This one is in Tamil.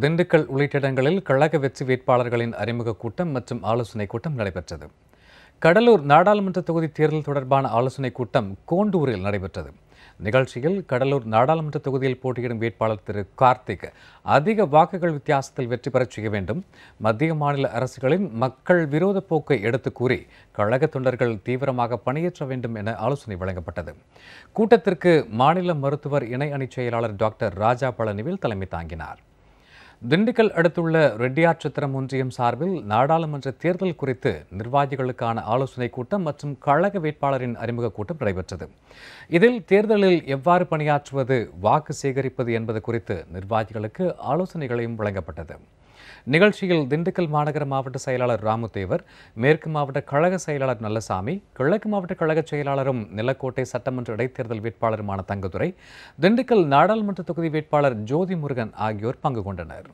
திண்டுக்கல் உள்ளிட்ட இடங்களில் கழக வெற்றி வேட்பாளர்களின் அறிமுக கூட்டம் மற்றும் ஆலோசனைக் கூட்டம் நடைபெற்றது. கடலூர் நாடாளுமன்ற தொகுதி தேர்தல் தொடர்பான ஆலோசனைக் கூட்டம் கோண்டூரில் நடைபெற்றது. நிகழ்ச்சியில் கடலூர் நாடாளுமன்ற தொகுதியில் போட்டியிடும் வேட்பாளர் திரு கார்த்திக் அதிக வாக்குகள் வித்தியாசத்தில் வெற்றி பெறச் செய்ய வேண்டும். மத்திய மாநில அரசுகளின் மக்கள் விரோத போக்கை எடுத்து கூறி கழக தொண்டர்கள் தீவிரமாக பணியேற்ற வேண்டும் என ஆலோசனை வழங்கப்பட்டது. கூட்டத்திற்கு மாநில மருத்துவர் இணை அணிச் செயலாளர் டாக்டர் ராஜா பழனிவேல் தலைமை தாங்கினார். திண்டுக்கல் அடுத்துள்ள ரெட்டியார்சத்திரம் ஒன்றியம் சார்பில் நாடாளுமன்ற தேர்தல் குறித்து நிர்வாகிகளுக்கான ஆலோசனைக் கூட்டம் மற்றும் கழக வேட்பாளரின் அறிமுக கூட்டம் நடைபெற்றது. இதில் தேர்தலில் எவ்வாறு பணியாற்றுவது வாக்கு சேகரிப்பது என்பது குறித்து நிர்வாகிகளுக்கு ஆலோசனைகளையும் வழங்கப்பட்டது. நிகழ்ச்சியில் திண்டுக்கல் மாநகர மாவட்ட செயலாளர் ராமுதேவர் மேற்கு மாவட்ட கழக செயலாளர் நல்லசாமி கிழக்கு மாவட்ட கழக செயலாளரும் நிலக்கோட்டை சட்டமன்ற இடைத்தேர்தல் வேட்பாளருமான தங்கதுரை திண்டுக்கல் நாடாளுமன்ற தொகுதி வேட்பாளர் ஜோதி முருகன் ஆகியோர் பங்கு கொண்டனர்.